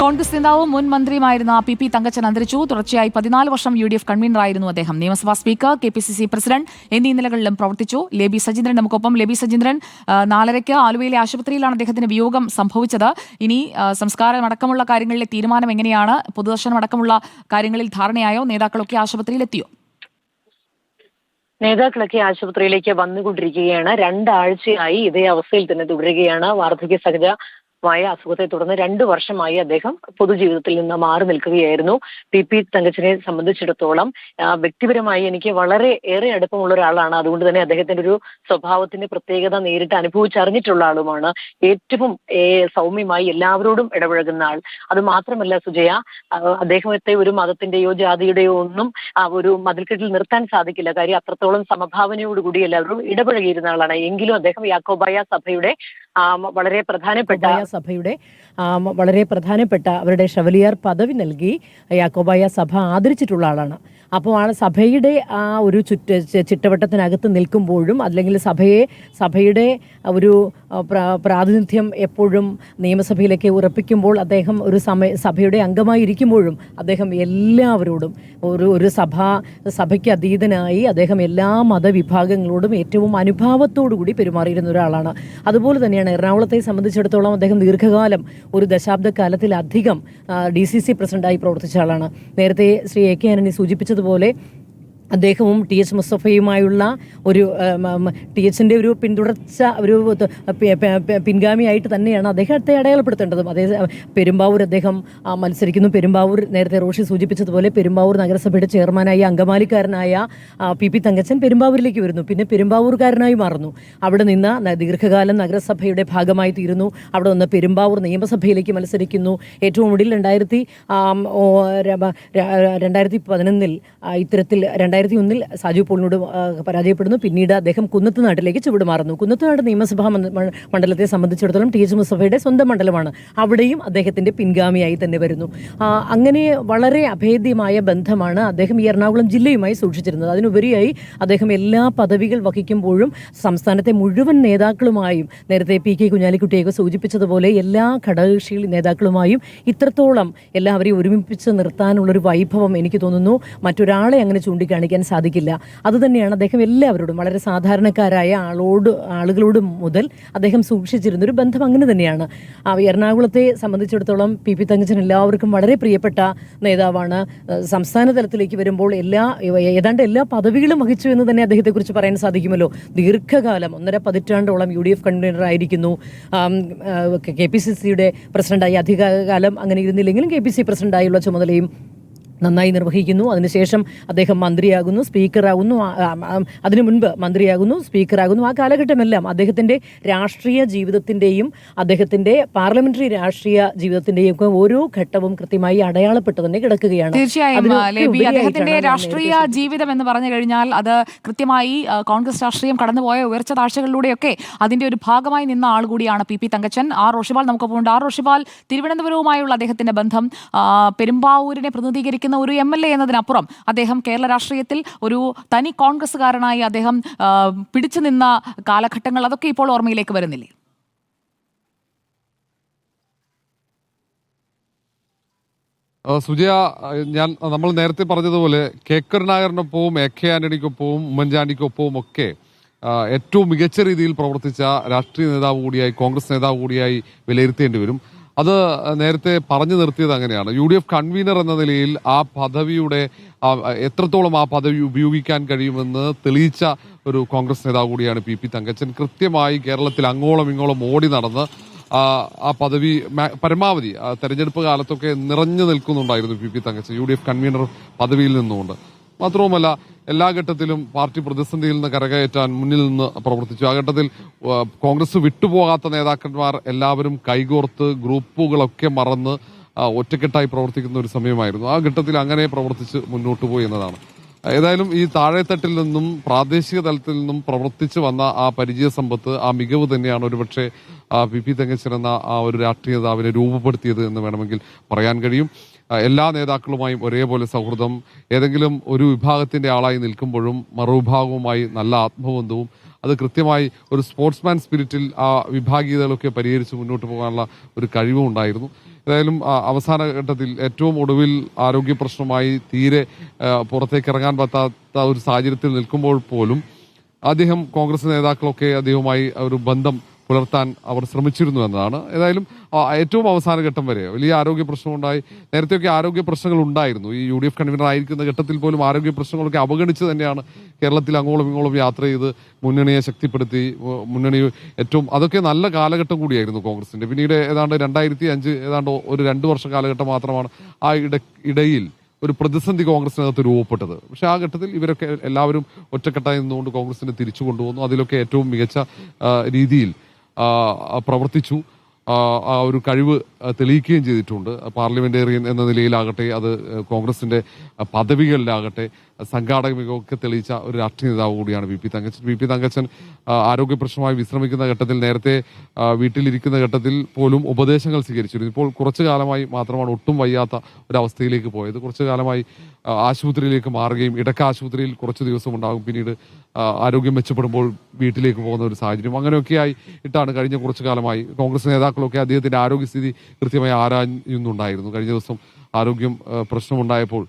കോൺഗ്രസ് നേതാവും മുൻ മന്ത്രിയുമായിരുന്ന P P Thankachan അന്തരിച്ചു. തുടർച്ചയായി പതിനാല് വർഷം യു ഡി എഫ് കൺവീനറായിരുന്നു അദ്ദേഹം. നിയമസഭാ speaker K P C C president എന്നീ നിലകളിലും പ്രവർത്തിച്ചു. ലേബി സജീന്ദ്രൻ നമുക്കൊപ്പം. ലേബി സജീന്ദ്രൻ നാലരയ്ക്ക് ആലുവയിലെ ആശുപത്രിയിലാണ് അദ്ദേഹത്തിന് വിയോഗം സംഭവിച്ചത്. ഇനി സംസ്കാരം അടക്കമുള്ള കാര്യങ്ങളിലെ തീരുമാനം എങ്ങനെയാണ്? പൊതുദർശനം അടക്കമുള്ള കാര്യങ്ങളിൽ ധാരണയായോ? നേതാക്കളൊക്കെ ആശുപത്രിയിലെത്തിയോ? നേതാക്കളൊക്കെ ആശുപത്രിയിലേക്ക് വന്നുകൊണ്ടിരിക്കുകയാണ്. രണ്ടാഴ്ചയായി ഇതേ അവസ്ഥയിൽ തന്നെ തുടരുകയാണ്. വാർദ്ധക്യ സഹജമായ അസുഖത്തെ തുടർന്ന് രണ്ടു വർഷമായി അദ്ദേഹം പൊതുജീവിതത്തിൽ നിന്ന് മാറി നിൽക്കുകയായിരുന്നു. പി. പി. തങ്കച്ചനെ സംബന്ധിച്ചിടത്തോളം വ്യക്തിപരമായി എനിക്ക് വളരെ ഏറെ അടുപ്പമുള്ള ഒരാളാണ്. അതുകൊണ്ട് തന്നെ അദ്ദേഹത്തിന്റെ ഒരു സ്വഭാവത്തിന്റെ പ്രത്യേകത നേരിട്ട് അനുഭവിച്ചറിഞ്ഞിട്ടുള്ള ആളുമാണ്. ഏറ്റവും സൗമ്യമായി എല്ലാവരോടും ഇടപഴകുന്ന ആൾ. അത് മാത്രമല്ല സുജയ അദ്ദേഹത്തെ ഒരു മതത്തിന്റെയോ ജാതിയുടെയോ ഒന്നും ഒരു മതിൽക്കെട്ടിൽ നിർത്താൻ സാധിക്കില്ല. കാര്യം അത്രത്തോളം സമഭാവനയോടുകൂടി എല്ലാവരും ഇടപഴകിയിരുന്ന ആളാണ്. എങ്കിലും അദ്ദേഹം യാക്കോബായ സഭയുടെ വളരെ പ്രധാനപ്പെട്ട സഭയുടെ വളരെ പ്രധാനപ്പെട്ട അവരുടെ ഷവലിയാർ പദവി നൽകി യാക്കോബായ സഭ ആദരിച്ചിട്ടുള്ള ആളാണ്. അപ്പോൾ ആ സഭയുടെ ആ ഒരു ചുറ്റ ചിട്ടവട്ടത്തിനകത്ത് നിൽക്കുമ്പോഴും അല്ലെങ്കിൽ സഭയെ സഭയുടെ ഒരു പ്രാതിനിധ്യം എപ്പോഴും നിയമസഭയിലേക്ക് ഉറപ്പിക്കുമ്പോൾ അദ്ദേഹം ഒരു സമയ സഭയുടെ അംഗമായിരിക്കുമ്പോഴും അദ്ദേഹം എല്ലാവരോടും ഒരു ഒരു സഭ സഭയ്ക്ക് അതീതനായി അദ്ദേഹം എല്ലാ മതവിഭാഗങ്ങളോടും ഏറ്റവും അനുഭാവത്തോടു കൂടി പെരുമാറിയിരുന്ന ഒരാളാണ്. അതുപോലെ തന്നെയാണ് എറണാകുളത്തെ സംബന്ധിച്ചിടത്തോളം അദ്ദേഹം ദീർഘകാലം ഒരു ദശാബ്ദക്കാലത്തിലധികം ഡി സി സി പ്രസിഡന്റായി പ്രവർത്തിച്ച ആളാണ്. നേരത്തെ ശ്രീ എ കെ ആന്റണി സൂചിപ്പിച്ചതുപോലെ അദ്ദേഹവും ടി എച്ച് മുസ്തഫയുമായുള്ള ഒരു ടി എച്ചിന്റെ ഒരു പിന്തുടർച്ച ഒരു പിൻഗാമിയായിട്ട് തന്നെയാണ് അദ്ദേഹത്തെ അടയാളപ്പെടുത്തേണ്ടതും. അതേ പെരുമ്പാവൂർ അദ്ദേഹം മത്സരിക്കുന്നു. പെരുമ്പാവൂർ നേരത്തെ റോഷി സൂചിപ്പിച്ചതുപോലെ പെരുമ്പാവൂർ നഗരസഭയുടെ ചെയർമാനായ അങ്കമാലിക്കാരനായ പി പി തങ്കച്ചൻ പെരുമ്പാവൂരിലേക്ക് വരുന്നു. പിന്നെ പെരുമ്പാവൂർക്കാരനായി മാറുന്നു. അവിടെ നിന്ന് ദീർഘകാലം നഗരസഭയുടെ ഭാഗമായി തീരുന്നു. അവിടെ നിന്ന് പെരുമ്പാവൂർ നിയമസഭയിലേക്ക് മത്സരിക്കുന്നു. ഏറ്റവും ഒടുവിൽ രണ്ടായിരത്തി രണ്ടായിരത്തി പതിനൊന്നിൽ ഇത്തരത്തിൽ രണ്ടായിരത്തി ഒന്നിൽ സാജു പോളിനോട് പരാജയപ്പെടുന്നു. പിന്നീട് അദ്ദേഹം കുന്നത്ത് നാട്ടിലേക്ക് ചുവടുമാറുന്നു കുന്നത്തുനാട് നിയമസഭാ മണ്ഡലത്തെ സംബന്ധിച്ചിടത്തോളം ടി എച്ച് മുസഫയുടെ സ്വന്തം മണ്ഡലമാണ്. അവിടെയും അദ്ദേഹത്തിന്റെ പിൻഗാമിയായി തന്നെ വരുന്നു. അങ്ങനെ വളരെ അഭേദ്യമായ ബന്ധമാണ് അദ്ദേഹം ഈ എറണാകുളം ജില്ലയുമായി സൂക്ഷിച്ചിരുന്നത്. അതിനുപരിയായി അദ്ദേഹം എല്ലാ പദവികൾ വഹിക്കുമ്പോഴും സംസ്ഥാനത്തെ മുഴുവൻ നേതാക്കളുമായും നേരത്തെ പി കെ കുഞ്ഞാലിക്കുട്ടിയൊക്കെ സൂചിപ്പിച്ചതുപോലെ എല്ലാ ഘടകകക്ഷി നേതാക്കളുമായും ഇത്രത്തോളം എല്ലാവരെയും ഒരുമിപ്പിച്ച് നിർത്താനുള്ളൊരു വൈഭവം എനിക്ക് തോന്നുന്നു. മറ്റൊരാളെ അങ്ങനെ ചൂണ്ടിക്കാണിക്കാൻ സാധിക്കില്ല. അതുതന്നെയാണ് അദ്ദേഹം എല്ലാവരോടും വളരെ സാധാരണക്കാരായ ആളോട് ആളുകളോട് മുതൽ അദ്ദേഹം സൂക്ഷിച്ചിരുന്ന ഒരു ബന്ധം അങ്ങനെ തന്നെയാണ്. എറണാകുളത്തെ സംബന്ധിച്ചിടത്തോളം പി. പി. തങ്കച്ചൻ എല്ലാവർക്കും വളരെ പ്രിയപ്പെട്ട നേതാവാണ്. സംസ്ഥാന തലത്തിലേക്ക് വരുമ്പോൾ എല്ലാ ഏതാണ്ട് എല്ലാ പദവികളും വഹിച്ചു എന്ന് തന്നെ അദ്ദേഹത്തെക്കുറിച്ച് പറയാൻ സാധിക്കുമല്ലോ. ദീർഘകാലം ഒന്നര പതിറ്റാണ്ടോളം യു ഡി എഫ് കൺവീനർ ആയിരിക്കുന്നു. കെ പി സി സിയുടെ പ്രസിഡന്റായി. അധികകാലം അങ്ങനെ ഇരുന്നില്ലെങ്കിലും കെ പി സി പ്രസിഡന്റായുള്ള ചുമതലയും നന്നായി നിർവഹിക്കുന്നു. അതിനുശേഷം അദ്ദേഹം മന്ത്രിയാകുന്നു സ്പീക്കറാകുന്നു അതിനു മുൻപ് മന്ത്രിയാകുന്നു സ്പീക്കറാകുന്നു. ആ കാലഘട്ടമെല്ലാം അദ്ദേഹത്തിന്റെ രാഷ്ട്രീയ ജീവിതത്തിന്റെയും അദ്ദേഹത്തിന്റെ പാർലമെന്ററി രാഷ്ട്രീയ ജീവിതത്തിന്റെയും ഒക്കെ ഓരോ ഘട്ടവും കൃത്യമായി അടയാളപ്പെട്ട് തന്നെ കിടക്കുകയാണ്. തീർച്ചയായും അദ്ദേഹത്തിന്റെ രാഷ്ട്രീയ ജീവിതം എന്ന് പറഞ്ഞു കഴിഞ്ഞാൽ അത് കൃത്യമായി കോൺഗ്രസ് രാഷ്ട്രീയം കടന്നുപോയ ഉയർച്ച താഴ്ചകളിലൂടെയൊക്കെ അതിന്റെ ഒരു ഭാഗമായി നിന്ന ആൾ കൂടിയാണ് P P Thankachan. R Roshipal നമുക്കൊപ്പം ഉണ്ട് ആർ റോഷിപാൽ തിരുവനന്തപുരവുമായുള്ള അദ്ദേഹത്തിന്റെ ബന്ധം പെരുമ്പാവൂരിനെ പ്രതിനിധീകരിക്കുന്ന ഒരു എം എൽ എ എന്നതിനപ്പുറം അദ്ദേഹം കേരള രാഷ്ട്രീയത്തിൽ ഒരു തനി കോൺഗ്രസ്സുകാരനായി അദ്ദേഹം പിടിച്ചു നിന്ന കാലഘട്ടങ്ങൾ അതൊക്കെ ഇപ്പോൾ ഓർമ്മയിലേക്ക് വരുന്നില്ലേ? സുജയ ഞാൻ നമ്മൾ നേരത്തെ പറഞ്ഞതുപോലെ കെ കരുണാകരനൊപ്പവും എ കെ ആന്റണിക്കൊപ്പവും ഉമ്മൻചാണ്ടിക്കൊപ്പവും ഒക്കെ ഏറ്റവും മികച്ച രീതിയിൽ പ്രവർത്തിച്ച രാഷ്ട്രീയ നേതാവ് കൂടിയായി കോൺഗ്രസ് നേതാവ് കൂടിയായി വിലയിരുത്തേണ്ടി വരും. അത് നേരത്തെ പറഞ്ഞു നിർത്തിയത് അങ്ങനെയാണ്. യു ഡി എഫ് കൺവീനർ എന്ന നിലയിൽ ആ പദവിയുടെ എത്രത്തോളം ആ പദവി ഉപയോഗിക്കാൻ കഴിയുമെന്ന് തെളിയിച്ച ഒരു കോൺഗ്രസ് നേതാവ് കൂടിയാണ് പി പി തങ്കച്ചൻ. കൃത്യമായി കേരളത്തിൽ അങ്ങോളം ഇങ്ങോളം ഓടി നടന്ന് ആ പദവി പരമാവധി തെരഞ്ഞെടുപ്പ് കാലത്തൊക്കെ നിറഞ്ഞു നിൽക്കുന്നുണ്ടായിരുന്നു P P Thankachan. U D F convener പദവിയിൽ നിന്നുകൊണ്ട്. മാത്രവുമല്ല എല്ലാ ഘട്ടത്തിലും പാർട്ടി പ്രതിസന്ധിയിൽ നിന്ന് കരകയറ്റാൻ മുന്നിൽ നിന്ന് പ്രവർത്തിച്ചു. ആ ഘട്ടത്തിൽ കോൺഗ്രസ് വിട്ടുപോകാത്ത നേതാക്കന്മാർ എല്ലാവരും കൈകോർത്ത് ഗ്രൂപ്പുകളൊക്കെ മറന്ന് ഒറ്റക്കെട്ടായി പ്രവർത്തിക്കുന്ന ഒരു സമയമായിരുന്നു. ആ ഘട്ടത്തിൽ അങ്ങനെ പ്രവർത്തിച്ച് മുന്നോട്ട് പോയി എന്നതാണ്. ഏതായാലും ഈ താഴെത്തട്ടിൽ നിന്നും പ്രാദേശിക തലത്തിൽ നിന്നും പ്രവർത്തിച്ചു വന്ന ആ പരിചയ സമ്പത്ത് ആ മികവ് തന്നെയാണ് ഒരുപക്ഷെ പി പി തങ്കച്ചൻ എന്ന ആ ഒരു രാഷ്ട്രീയ നേതാവിനെ രൂപപ്പെടുത്തിയത് എന്ന് വേണമെങ്കിൽ പറയാൻ കഴിയും. എല്ലാ നേതാക്കളുമായും ഒരേപോലെ സൗഹൃദം ഏതെങ്കിലും ഒരു വിഭാഗത്തിന്റെ ആളായി നിൽക്കുമ്പോഴും മറുവിഭാഗവുമായി നല്ല ആത്മബന്ധവും അത് കൃത്യമായി ഒരു സ്പോർട്സ്മാൻ സ്പിരിറ്റിൽ ആ വിഭാഗീയതകളൊക്കെ പരിഹരിച്ച് മുന്നോട്ട് പോകാനുള്ള ഒരു കഴിവും ഉണ്ടായിരുന്നു. ഏതായാലും അവസാന ഘട്ടത്തിൽ ഏറ്റവും ഒടുവിൽ ആരോഗ്യ പ്രശ്നമായി തീരെ പുറത്തേക്ക് ഇറങ്ങാൻ പറ്റാത്ത ഒരു സാഹചര്യത്തിൽ നിൽക്കുമ്പോൾ പോലും അദ്ദേഹം കോൺഗ്രസ് നേതാക്കളൊക്കെ അദ്ദേഹവുമായി ഒരു ബന്ധം പുലർത്താൻ അവർ ശ്രമിച്ചിരുന്നു എന്നതാണ്. ഏതായാലും ഏറ്റവും അവസാന ഘട്ടം വരെ വലിയ ആരോഗ്യ പ്രശ്നമുണ്ടായി. നേരത്തെയൊക്കെ ആരോഗ്യ പ്രശ്നങ്ങൾ ഉണ്ടായിരുന്നു. ഈ യു ഡി എഫ് കൺവീനർ ആയിരിക്കുന്ന ഘട്ടത്തിൽ പോലും ആരോഗ്യ പ്രശ്നങ്ങളൊക്കെ അവഗണിച്ച് തന്നെയാണ് കേരളത്തിൽ അങ്ങോളം ഇങ്ങോളം യാത്ര ചെയ്ത് മുന്നണിയെ ശക്തിപ്പെടുത്തി മുന്നണി ഏറ്റവും അതൊക്കെ നല്ല കാലഘട്ടം കൂടിയായിരുന്നു കോൺഗ്രസിന്റെ. പിന്നീട് ഏതാണ്ട് രണ്ടായിരത്തി അഞ്ച് ഏതാണ്ട് ഒരു രണ്ട് വർഷ കാലഘട്ടം മാത്രമാണ് ആ ഇട ഇടയിൽ ഒരു പ്രതിസന്ധി കോൺഗ്രസിനകത്ത് രൂപപ്പെട്ടത്. പക്ഷെ ആ ഘട്ടത്തിൽ ഇവരൊക്കെ എല്ലാവരും ഒറ്റക്കെട്ടായി നിന്നുകൊണ്ട് കോൺഗ്രസിനെ തിരിച്ചു കൊണ്ടുവന്നു. അതിലൊക്കെ ഏറ്റവും മികച്ച രീതിയിൽ പ്രവർത്തിച്ചു. ആ, ഒരു കഴിവ് തെളിയിക്കുകയും ചെയ്തിട്ടുണ്ട്. പാർലമെന്റേറിയൻ എന്ന നിലയിലാകട്ടെ അത് കോൺഗ്രസിന്റെ പദവികളിലാകട്ടെ സംഘാടക മികവൊക്കെ തെളിയിച്ച ഒരു രാഷ്ട്രീയ നേതാവ് കൂടിയാണ് V P Thankachan. V P Thankachan ആരോഗ്യ പ്രശ്നമായി വിശ്രമിക്കുന്ന ഘട്ടത്തിൽ നേരത്തെ വീട്ടിലിരിക്കുന്ന ഘട്ടത്തിൽ പോലും ഉപദേശങ്ങൾ സ്വീകരിച്ചിരുന്നു. ഇപ്പോൾ കുറച്ചു കാലമായി മാത്രമാണ് ഒട്ടും വയ്യാത്ത ഒരവസ്ഥയിലേക്ക് പോയത്. കുറച്ചു കാലമായി ആശുപത്രിയിലേക്ക് മാറുകയും ഇടക്ക ആശുപത്രിയിൽ കുറച്ച് ദിവസം ഉണ്ടാകും. പിന്നീട് ആരോഗ്യം മെച്ചപ്പെടുമ്പോൾ വീട്ടിലേക്ക് പോകുന്ന ഒരു സാഹചര്യം അങ്ങനെയൊക്കെയായി ഇട്ടാണ് കഴിഞ്ഞ കുറച്ചു കാലമായി കോൺഗ്രസ് നേതാക്കളൊക്കെ അദ്ദേഹത്തിന്റെ ആരോഗ്യസ്ഥിതി കൃത്യമായി ആരാഞ്ഞുന്നുണ്ടായിരുന്നു കഴിഞ്ഞ ദിവസം ആരോഗ്യം പ്രശ്നമുണ്ടായപ്പോൾ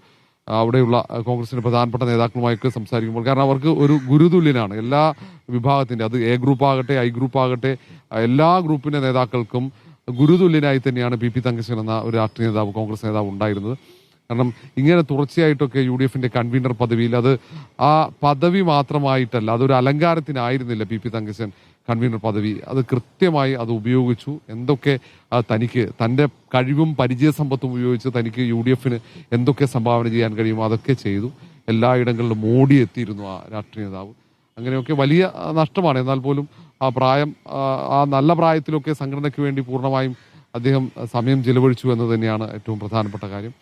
അവിടെയുള്ള കോൺഗ്രസിന്റെ പ്രധാനപ്പെട്ട നേതാക്കളുമായൊക്കെ സംസാരിക്കുമ്പോൾ കാരണം അവർക്ക് ഒരു ഗുരുതുല്യനാണ്. എല്ലാ വിഭാഗത്തിന്റെ അത് എ ഗ്രൂപ്പ് ആകട്ടെ ഐ ഗ്രൂപ്പ് ആകട്ടെ എല്ലാ ഗ്രൂപ്പിന്റെ നേതാക്കൾക്കും ഗുരുതുല്യനായി തന്നെയാണ് പി പി തങ്കശൻ എന്ന ഒരു രാഷ്ട്രീയ നേതാവ് കോൺഗ്രസ് നേതാവ് ഉണ്ടായിരുന്നത്. കാരണം ഇങ്ങനെ തുടർച്ചയായിട്ടൊക്കെ യു ഡി എഫിന്റെ കൺവീനർ പദവിയിൽ അത് ആ പദവി മാത്രമായിട്ടല്ല അതൊരു അലങ്കാരത്തിനായിരുന്നില്ല പി പി തങ്കച്ചൻ കൺവീനർ പദവി. അത് കൃത്യമായി അത് ഉപയോഗിച്ചു. എന്തൊക്കെ തനിക്ക് തന്റെ കഴിവും പരിചയ സമ്പത്തും ഉപയോഗിച്ച് തനിക്ക് യു ഡി എഫിന് എന്തൊക്കെ സംഭാവന ചെയ്യാൻ കഴിയുമോ അതൊക്കെ ചെയ്തു. എല്ലായിടങ്ങളിലും ഓടിയെത്തിയിരുന്നു ആ രാഷ്ട്രീയ നേതാവ്. അങ്ങനെയൊക്കെ വലിയ നഷ്ടമാണ്. എന്നാൽ പോലും ആ പ്രായം ആ നല്ല പ്രായത്തിലൊക്കെ സംഘടനയ്ക്ക് വേണ്ടി പൂർണമായും അദ്ദേഹം സമയം ചെലവഴിച്ചു എന്ന് തന്നെയാണ് ഏറ്റവും പ്രധാനപ്പെട്ട കാര്യം.